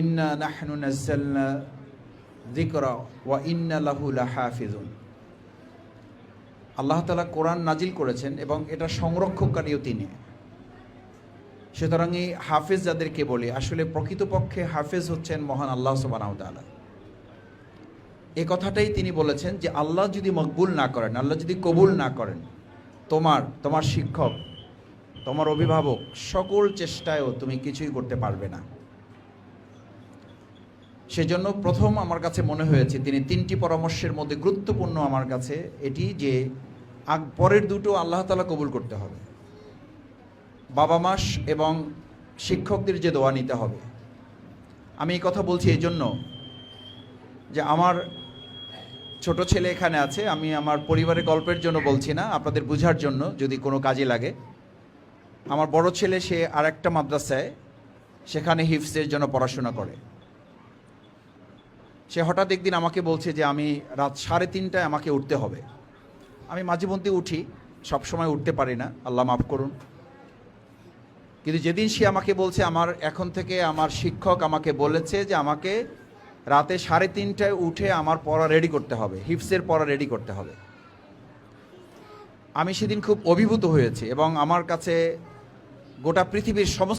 ইন্না নাহনু নাজ্জালনা যিকরা ওয়া ইন্না লাহু লাহাফিজুন আল্লাহ তাআলা কোরআন নাজিল করেছেন এবং এটা সংরক্ষণকারীও তিনি। সুতরাং এই হাফেজ যাদেরকে বলি, আসলে প্রকৃতপক্ষে হাফেজ হচ্ছেন মহান আল্লাহ সুবহানাহু তাআলা। এই কথাটাই তিনি বলেছেন যে, আল্লাহ যদি মকবুল না করেন, আল্লাহ যদি কবুল না করেন, তোমার তোমার শিক্ষক, তোমার অভিভাবক সকল চেষ্টায়ও তুমি কিছুই করতে পারবে না। সেজন্য প্রথম আমার কাছে মনে হয়েছে তিনি তিনটি পরামর্শের মধ্যে গুরুত্বপূর্ণ আমার কাছে এটি যে আগ, পরের দুটো আল্লাহ তালা কবুল করতে হবে। বাবা মাস এবং শিক্ষকদের যে দোয়া নিতে হবে। আমি এই কথা বলছি এই জন্য যে আমার ছোট ছেলে এখানে আছে, আমি আমার পরিবারের গল্পের জন্য বলছি না, আপনাদের বোঝার জন্য যদি কোনো কাজে লাগে। আমার বড় ছেলে, সে আর একটা মাদ্রাসায়, সেখানে হিফসের জন্য পড়াশোনা করে। সে হঠাৎ একদিন আমাকে বলছে যে আমি রাত সাড়ে তিনটায় আমাকে উঠতে হবে। আমি মাঝে মধ্যে উঠি সবসময় উঠতে পারি না, আল্লাহ মাফ করুন। কিন্তু যেদিন সে আমাকে বলছে, আমার এখন থেকে আমার শিক্ষক আমাকে বলেছে যে আমাকে রাতে সাড়ে তিনটায় উঠে আমার পড়া রেডি করতে হবে হিপসের পড়া রেডি করতে হবে। আমি সেদিন খুব অভিভূত হয়েছি এবং আমার কাছে গোটা পৃথিবীর সমস্ত